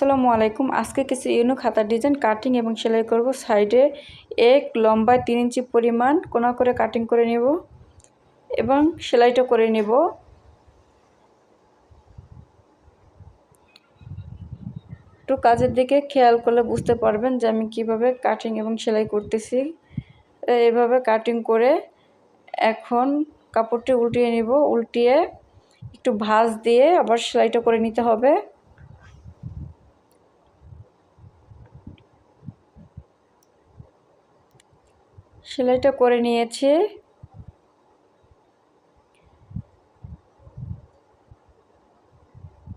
আসসালামু আলাইকুম। আজকে কিছু ইউনিক হাতার ডিজাইন কাটিং এবং সেলাই করব। সাইডে এক লম্বায় তিন ইঞ্চি পরিমাণ কোনা করে কাটিং করে নেব এবং সেলাইটা করে নেব। একটু কাজের দিকে খেয়াল করলে বুঝতে পারবেন যে আমি কীভাবে কাটিং এবং সেলাই করতেছি। এভাবে কাটিং করে এখন কাপড়টি উল্টিয়ে নিব। উল্টিয়ে একটু ভাঁজ দিয়ে আবার সেলাইটা করে নিতে হবে। সেলাইটা করে নিয়েছি।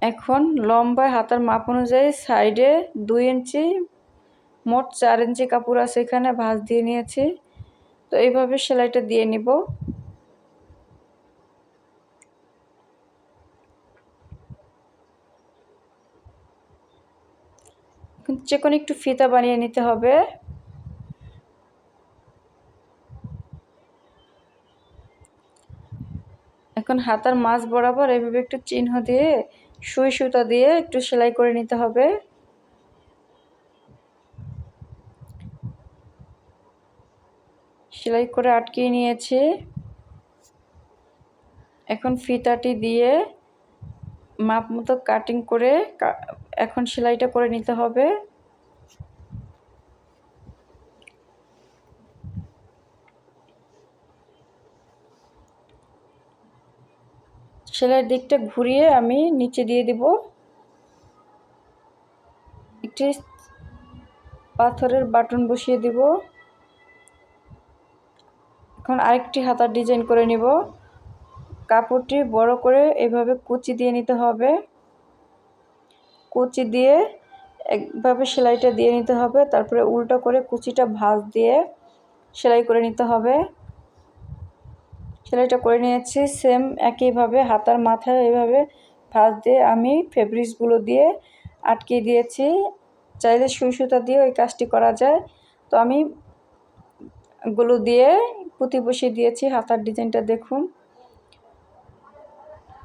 এখন লম্বা হাতার মাপ অনুযায়ী সাইডে দুই ইঞ্চি, মোট চার ইঞ্চি কাপড় আছে এখানে, ভাঁজ দিয়ে নিয়েছি। তো এইভাবে সেলাইটা দিয়ে নিব। চিকন একটু ফিতা বানিয়ে নিতে হবে। এখন হাতার মাছ বরাবর এভাবে একটু চিহ্ন দিয়ে, সুই সুতা দিয়ে একটু সেলাই করে নিতে হবে। সেলাই করে আটকিয়ে নিয়েছি। এখন ফিতাটি দিয়ে মাপ মতো কাটিং করে এখন সেলাইটা করে নিতে হবে। সেলাইয়ের দিকটা ঘুরিয়ে আমি নিচে দিয়ে দিব। একটি পাথরের বাটন বসিয়ে দিব। এখন আরেকটি হাতার ডিজাইন করে নিব। কাপড়টি বড় করে এভাবে কুচি দিয়ে নিতে হবে। কুচি দিয়ে একভাবে সেলাইটা দিয়ে নিতে হবে। তারপরে উল্টো করে কুচিটা ভাঁজ দিয়ে সেলাই করে নিতে হবে। সেলাইটা করে নিয়েছি সেম একইভাবে হাতার মাথায় এইভাবে ভাঁজ দিয়ে আমি ফেব্রিক্সগুলো দিয়ে আটকে দিয়েছি। চাইলে সুই সুতা দিয়ে ওই কাজটি করা যায়। তো আমি গুলো দিয়ে পুঁতি বসিয়ে দিয়েছি, হাতার ডিজাইনটা দেখুন।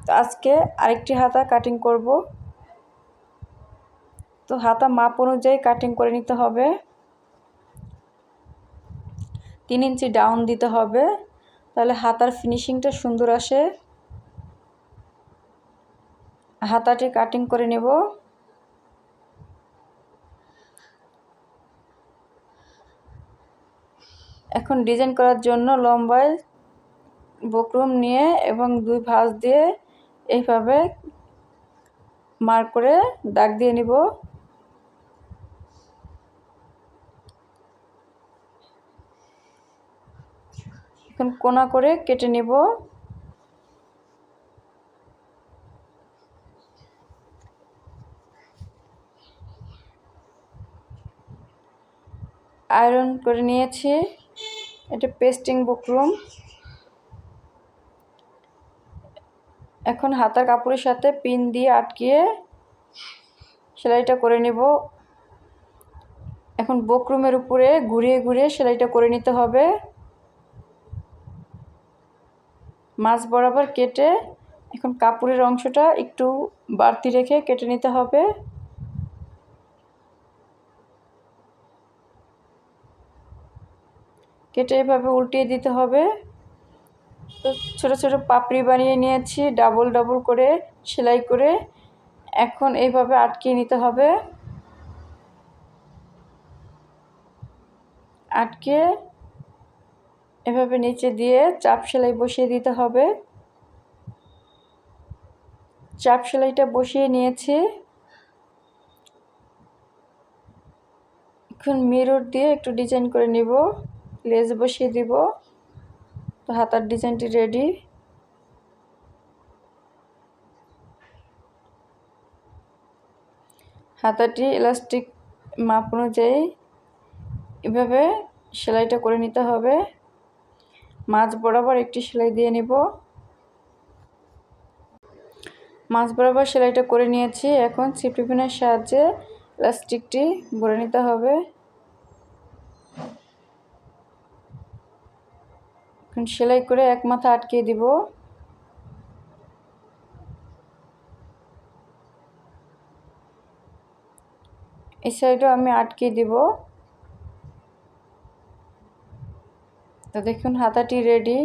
তো আজকে আরেকটি হাতা কাটিং করব। তো হাতা মাপ অনুযায়ী কাটিং করে নিতে হবে। তিন ইঞ্চি ডাউন দিতে হবে। তাহলে হাতার ফিনিশিংটা সুন্দর আসে। হাতাটি কাটিং করে নেব। এখন ডিজাইন করার জন্য লম্বায় বকরুম নিয়ে এবং দুই ভাঁজ দিয়ে এইভাবে মার করে দাগ দিয়ে নিব। এখন কোনা করে কেটে নেব। আয়রন করে নিয়েছি। এটা পেস্টিং বুকরুম এখন হাতার কাপড়ের সাথে পিন দিয়ে আটকিয়ে সেলাইটা করে নেব। এখন বকরুমের উপরে ঘুরিয়ে ঘুরিয়ে সেলাইটা করে নিতে হবে। মাছ বরাবর কেটে এখন কাপড়ের অংশটা একটু বাড়তি রেখে কেটে নিতে হবে। কেটে এভাবে উল্টিয়ে দিতে হবে। তো ছোটো ছোটো পাপড়ি বানিয়ে নিয়েছি, ডাবল ডাবল করে সেলাই করে এখন এইভাবে আটকিয়ে নিতে হবে। আটকে এভাবে নিচে দিয়ে চাপ সেলাই বসিয়ে দিতে হবে। চাপ সেলাইটা বসিয়ে নিয়েছি। এখন মিরর দিয়ে একটু ডিজাইন করে নিব। লেজ বসিয়ে দিব। তো হাতার ডিজাইনটি রেডি হাতাটি ইলাস্টিক মাপ অনুযায়ী এভাবে সেলাইটা করে নিতে হবে। মাছ বরাবর একটি সেলাই দিয়ে নিব। মাছ বরাবর সেলাইটা করে নিয়েছি। এখন সিফটি পিনের সাহায্যে প্লাস্টিকটি ভরে নিতে হবে। এখন সেলাই করে এক মাথা আটকে দিব। এই সাইডেও আমি আটকে দিব। তো দেখুন হাতাটি রেডি